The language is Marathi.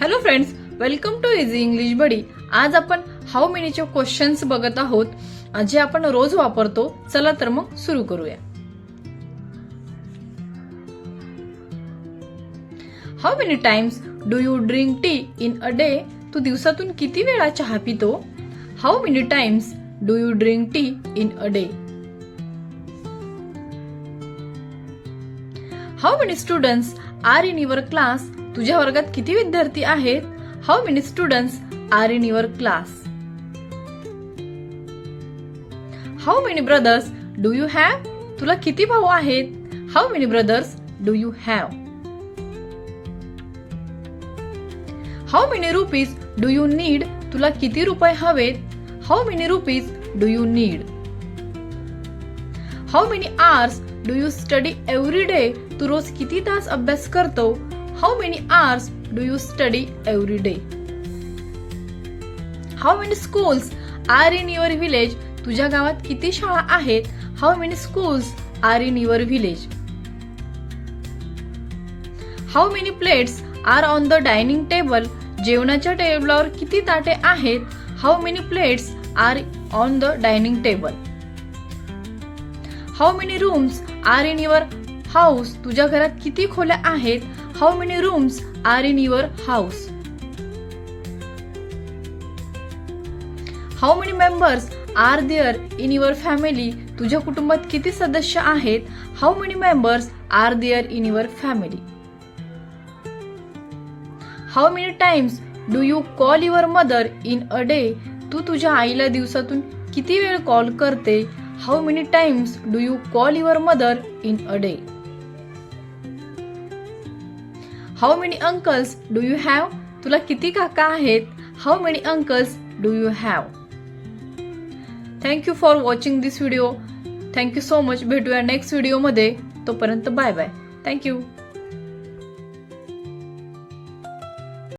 Hello friends welcome to easy English buddy आज आपण हाऊ मेनीचे क्वेश्चन्स बघत आहोत जे आपण रोज वापरतो. चला तर मग सुरू करूया. How many times do you drink tea in a day तू दिवसातून किती वेळा चहा पितो? How many times do you drink tea in a day how many students are in your class तुझ्या वर्गात किती विद्यार्थी आहेत? How many students are in your class how many brothers do you have तुला किती भाऊ आहेत? How many brothers do you have how many rupees do you need तुला किती रुपये हवेत? How many rupees do you need how many hours do you study every day तू रोज किती तास अभ्यास करतो? How many hours do you study every day how many schools are in your village तुझ्या गावात किती शाळा आहेत? How many schools are in your village how many plates are on the dining table जेवणाच्या टेबलावर किती ताटे आहेत? How many plates are on the dining table how many rooms are in your house तुझ्या घरात किती खोल्या आहेत? How many rooms are in your house how many members are there in your family तुझ्या कुटुंबात किती सदस्य आहेत? How many members are there in your family how many times do you call your mother in a day तू तुझ्या आईला दिवसातून किती वेळ कॉल करते? How many times do you call your mother in a day how many uncles do you have तुला किती काका आहेत? How many uncles do you have thank you for watching this video thank you so much भेटूया नेक्स्ट व्हिडिओमध्ये तोपर्यंत बाय बाय थँक्यू